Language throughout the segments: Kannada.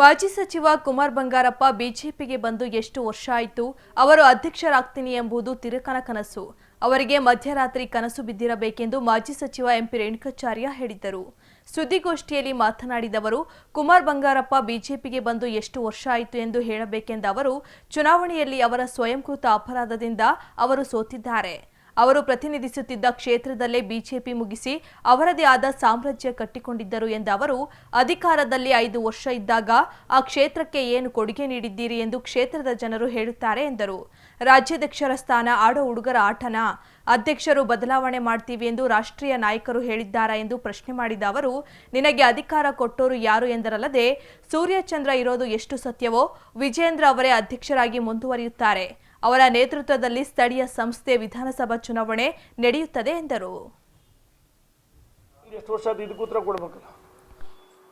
ಮಾಜಿ ಸಚಿವ ಕುಮಾರ್ ಬಂಗಾರಪ್ಪ ಬಿಜೆಪಿಗೆ ಬಂದು ಎಷ್ಟು ವರ್ಷ ಆಯಿತು, ಅವರು ಅಧ್ಯಕ್ಷರಾಗ್ತೀನಿ ಎಂಬುದು ತಿರುಕನ ಕನಸು. ಅವರಿಗೆ ಮಧ್ಯರಾತ್ರಿ ಕನಸು ಬಿದ್ದಿರಬೇಕೆಂದು ಮಾಜಿ ಸಚಿವ ಎಂಪಿ ರೇಣುಕಾಚಾರ್ಯ ಹೇಳಿದ್ದರು. ಸುದ್ದಿಗೋಷ್ಠಿಯಲ್ಲಿ ಮಾತನಾಡಿದ ಅವರು ಕುಮಾರ್ ಬಂಗಾರಪ್ಪ ಬಿಜೆಪಿಗೆ ಬಂದು ಎಷ್ಟು ವರ್ಷ ಆಯಿತು ಎಂದು ಹೇಳಬೇಕೆಂದ ಅವರು, ಚುನಾವಣೆಯಲ್ಲಿ ಅವರ ಸ್ವಯಂಕೃತ ಅಪರಾಧದಿಂದ ಅವರು ಸೋತಿದ್ದಾರೆ. ಅವರು ಪ್ರತಿನಿಧಿಸುತ್ತಿದ್ದ ಕ್ಷೇತ್ರದಲ್ಲೇ ಬಿಜೆಪಿ ಮುಗಿಸಿ ಅವರದೇ ಆದ ಸಾಮ್ರಾಜ್ಯ ಕಟ್ಟಿಕೊಂಡಿದ್ದರು ಎಂದ ಅವರು, ಅಧಿಕಾರದಲ್ಲಿ ಐದು ವರ್ಷ ಇದ್ದಾಗ ಆ ಕ್ಷೇತ್ರಕ್ಕೆ ಏನು ಕೊಡುಗೆ ನೀಡಿದ್ದೀರಿ ಎಂದು ಕ್ಷೇತ್ರದ ಜನರು ಹೇಳುತ್ತಾರೆ ಎಂದರು. ರಾಜ್ಯಾಧ್ಯಕ್ಷರ ಸ್ಥಾನ, ಆಡೋ ಹುಡುಗರ ಆಟನ ಅಧ್ಯಕ್ಷರು ಬದಲಾವಣೆ ಮಾಡ್ತೀವಿ ಎಂದು ರಾಷ್ಟ್ರೀಯ ನಾಯಕರು ಹೇಳಿದ್ದಾರಾ ಎಂದು ಪ್ರಶ್ನೆ ಮಾಡಿದ ಅವರು, ನಿನಗೆ ಅಧಿಕಾರ ಕೊಟ್ಟೋರು ಯಾರು ಎಂದರಲ್ಲದೆ, ಸೂರ್ಯಚಂದ್ರ ಇರೋದು ಎಷ್ಟು ಸತ್ಯವೋ ವಿಜೇಂದ್ರ ಅವರೇ ಅಧ್ಯಕ್ಷರಾಗಿ ಮುಂದುವರಿಯುತ್ತಾರೆ. ಅವರ ನೇತೃತ್ವದಲ್ಲಿ ಸ್ಥಳೀಯ ಸಂಸ್ಥೆ ವಿಧಾನಸಭಾ ಚುನಾವಣೆ ನಡೆಯುತ್ತದೆ ಎಂದರು. ಎಷ್ಟು ವರ್ಷ ಇದಕ್ಕೆ ಉತ್ತರ ಕೊಡ್ಬೇಕಲ್ಲ.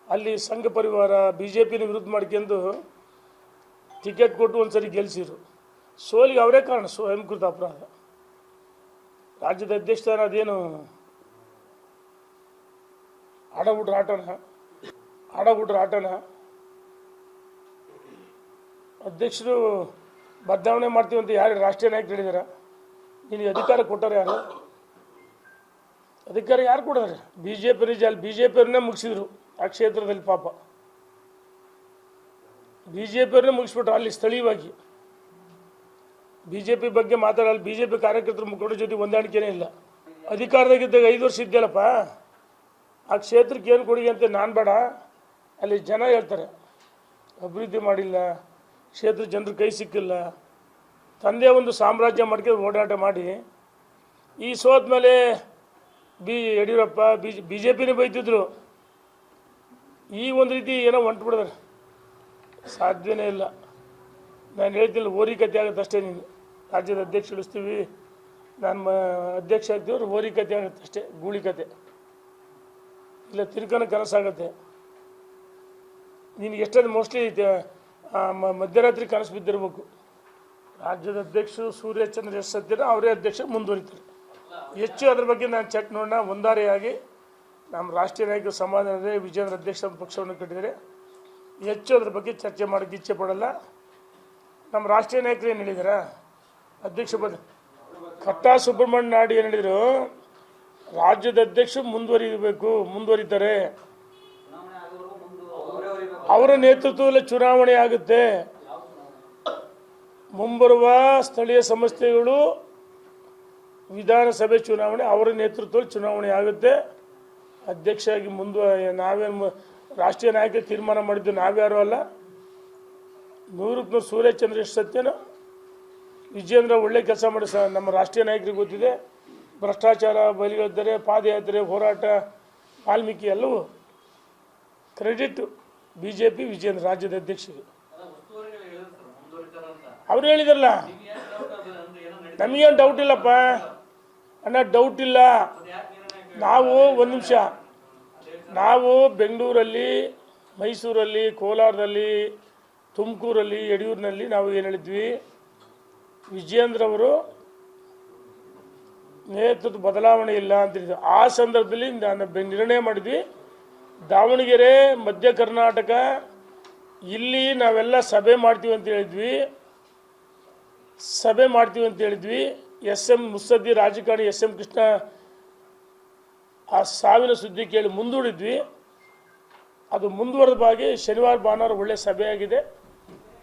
ಅಲ್ಲಿ ಸಂಘ ಪರಿವಾರ ಬಿ ಜೆ ಪಿನ ವಿರುದ್ಧ ಮಾಡ್ಕೊಂಡು ಟಿಕೆಟ್ ಕೊಟ್ಟು ಒಂದ್ಸರಿ ಗೆಲ್ಸಿರು ಸೋಲಿಗೆ ಅವರೇ ಕಾರಣ ಸ್ವಯಂಕೃತ ಅಪರಾಧ. ರಾಜ್ಯದ ಅಧ್ಯಕ್ಷ ಅದೇನು? ಆಡಬಿಟ್ರ ಆಟನ ಆಡಬಿಟ್ರ ಆಟನ. ಅಧ್ಯಕ್ಷರು ಬದಲಾವಣೆ ಮಾಡ್ತೀವಿ ಅಂತ ಯಾರು ರಾಷ್ಟ್ರೀಯ ನಾಯಕರು ಹೇಳಿದಾರ? ನಿನಗೆ ಅಧಿಕಾರ ಕೊಟ್ಟಾರ ಯಾರು? ಅಧಿಕಾರ ಯಾರು ಕೊಡೋರು ಬಿ ಜೆ ಪಿ ಅಲ್ಲಿ ಬಿ ಜೆ ಪಿಯವ್ರನ್ನೇ ಮುಗಿಸಿದ್ರು. ಆ ಕ್ಷೇತ್ರದಲ್ಲಿ ಪಾಪ. ಬಿ ಜೆ ಪಿಯವ್ರನ್ನೇ ಮುಗಿಸ್ಬಿಟ್ರು ಅಲ್ಲಿ ಸ್ಥಳೀಯವಾಗಿ. ಬಿ ಜೆ ಪಿ ಬಗ್ಗೆ ಮಾತಾಡಲ್ಲ. ಬಿ ಜೆ ಪಿ ಕಾರ್ಯಕರ್ತರು ಮುಖಂಡರ ಜೊತೆ ಹೊಂದಾಣಿಕೆನೇ ಇಲ್ಲ. ಅಧಿಕಾರದಾಗಿದ್ದಾಗ ಐದು ವರ್ಷ ಇದ್ದಲ್ಲಪ್ಪ ಆ ಕ್ಷೇತ್ರಕ್ಕೆ ಏನು ಕೊಡುಗೆ ಅಂತ ನಾನು ಬೇಡ. ಅಲ್ಲಿ ಜನ ಹೇಳ್ತಾರೆ, ಅಭಿವೃದ್ಧಿ ಮಾಡಿಲ್ಲ. ಕ್ಷೇತ್ರ ಜನರ ಕೈ ಸಿಕ್ಕಿಲ್ಲ. ತಂದೆ ಒಂದು ಸಾಮ್ರಾಜ್ಯ ಮಾಡ್ಕೊಂಡು ಓಡಾಟ ಮಾಡಿ, ಈ ಸೋತ ಮೇಲೆ B Yediyurappa, B B J ಪಿನೇ ಬೈತಿದ್ರು. ಈ ಒಂದು ರೀತಿ ಏನೋ ಹೊಂಟು ಸಾಧ್ಯನೇ ಇಲ್ಲ. ನಾನು ಹೇಳ್ತಿಲ್ಲ ಓರಿಕತೆ ಆಗುತ್ತೆ ಅಷ್ಟೇ ನೀನು ರಾಜ್ಯದ ಅಧ್ಯಕ್ಷ ಇಳಿಸ್ತೀವಿ. ನಾನು ಅಧ್ಯಕ್ಷ ಆಗ್ತೀವ್ರು ಓರಿಕತೆ ಆಗುತ್ತೆ ಅಷ್ಟೇ ಗೂಳಿ ಕತೆ ಇಲ್ಲ ತಿರ್ಕನ ಕನಸಾಗತ್ತೆ. ನಿನಗೆ ಎಷ್ಟೊಂದು ಮೋಸ್ಟ್ಲಿ ಮಧ್ಯರಾತ್ರಿ ಕನಸು ಬಿದ್ದಿರಬೇಕು ರಾಜ್ಯದ ಅಧ್ಯಕ್ಷರು ಸೂರ್ಯಚಂದ್ರ ಎಸ್ ಸದ್ಯನ ಅವರೇ ಅಧ್ಯಕ್ಷ ಮುಂದುವರಿತಾರೆ. ಹೆಚ್ಚು ಅದ್ರ ಬಗ್ಗೆ ನಾನು ಚೆಕ್ ನೋಡೋಣ. ಒಂದಾರಿಯಾಗಿ ನಮ್ಮ ರಾಷ್ಟ್ರೀಯ ನಾಯಕರು ಸಮಾಧಾನದ ವಿಜೇಂದ್ರ ಅಧ್ಯಕ್ಷ ಪಕ್ಷವನ್ನು ಕಟ್ಟಿದರೆ ಹೆಚ್ಚು ಅದ್ರ ಬಗ್ಗೆ ಚರ್ಚೆ ಮಾಡೋಕ್ಕೆ ಇಚ್ಛೆ ಪಡಲ್ಲ. ನಮ್ಮ ರಾಷ್ಟ್ರೀಯ ನಾಯಕರು ಏನು ಹೇಳಿದಾರ? ಅಧ್ಯಕ್ಷ ಪದ ಕಟ್ಟಾ ಸುಬ್ರಹ್ಮಣ್ಯ ನಾಯ್ಡು ಏನು ಹೇಳಿದರು? ರಾಜ್ಯದ ಅಧ್ಯಕ್ಷರು ಮುಂದುವರಿಬೇಕು, ಮುಂದುವರಿತಾರೆ. ಅವರ ನೇತೃತ್ವದಲ್ಲಿ ಚುನಾವಣೆ ಆಗುತ್ತೆ. ಮುಂಬರುವ ಸ್ಥಳೀಯ ಸಂಸ್ಥೆಗಳು ವಿಧಾನಸಭೆ ಚುನಾವಣೆ ಅವರ ನೇತೃತ್ವದಲ್ಲಿ ಚುನಾವಣೆ ಆಗುತ್ತೆ. ಅಧ್ಯಕ್ಷರಾಗಿ ಮುಂದುವ ನಾವೇನು ರಾಷ್ಟ್ರೀಯ ನಾಯಕರು ತೀರ್ಮಾನ ಮಾಡಿದ್ದು ನಾವ್ಯಾರು ಅಲ್ಲ. ನೂರಕ್ಕೆ ನೂರು ಸೂರ್ಯಚಂದ್ರ ಎಷ್ಟು ಸತ್ಯನೋ, ವಿಜಯೇಂದ್ರ ಒಳ್ಳೆ ಕೆಲಸ ಮಾಡಿ ಸ ನಮ್ಮ ರಾಷ್ಟ್ರೀಯ ನಾಯಕರಿಗೆ ಗೊತ್ತಿದೆ. ಭ್ರಷ್ಟಾಚಾರ ಬಲಿಯೋದ್ದರೆ ಪಾದಯಾತ್ರೆ, ಹೋರಾಟ, ವಾಲ್ಮೀಕಿ ಎಲ್ಲವೂ credit B J P Vijayendra ರಾಜ್ಯದ ಅಧ್ಯಕ್ಷರು. ಅವ್ರು ಹೇಳಿದ್ರಲ್ಲ? ನಮಗೇನು ಡೌಟ್ ಇಲ್ಲಪ್ಪ? ಅಣ್ಣ ಡೌಟ್ ಇಲ್ಲ. ನಾವು ಒಂದು ನಿಮಿಷ. ನಾವು ಬೆಂಗಳೂರಲ್ಲಿ ಮೈಸೂರಲ್ಲಿ ಕೋಲಾರದಲ್ಲಿ ತುಮಕೂರಲ್ಲಿ ಯಡಿಯೂರಿನಲ್ಲಿ ನಾವು ಏನು ಹೇಳಿದ್ವಿ? ವಿಜೇಂದ್ರ ಅವರು ನೇತೃತ್ವ ಬದಲಾವಣೆ ಇಲ್ಲ ಅಂತ ಆ ಸಂದರ್ಭದಲ್ಲಿ ನಾನು ನಿರ್ಣಯ ಮಾಡಿದ್ವಿ. ದಾವಣಗೆರೆ, ಮಧ್ಯ ಕರ್ನಾಟಕ, ಇಲ್ಲಿ ನಾವೆಲ್ಲ ಸಭೆ ಮಾಡ್ತೀವಿ ಅಂತ ಹೇಳಿದ್ವಿ. ಸಭೆ ಮಾಡ್ತೀವಿ ಅಂತ ಹೇಳಿದ್ವಿ. ಎಸ್ ಎಂ ಮುಸ್ಸದ್ದಿ ರಾಜಕಾರಣಿ ಎಸ್ ಎಂ ಕೃಷ್ಣ ಆ ಸಾವಿನ ಸುದ್ದಿ ಕೇಳಿ ಮುಂದೂಡಿದ್ವಿ. ಅದು ಮುಂದುವರೆದ ಬಾಗಿ ಶನಿವಾರ ಭಾನುವಾರ ಒಳ್ಳೆ ಸಭೆ ಆಗಿದೆ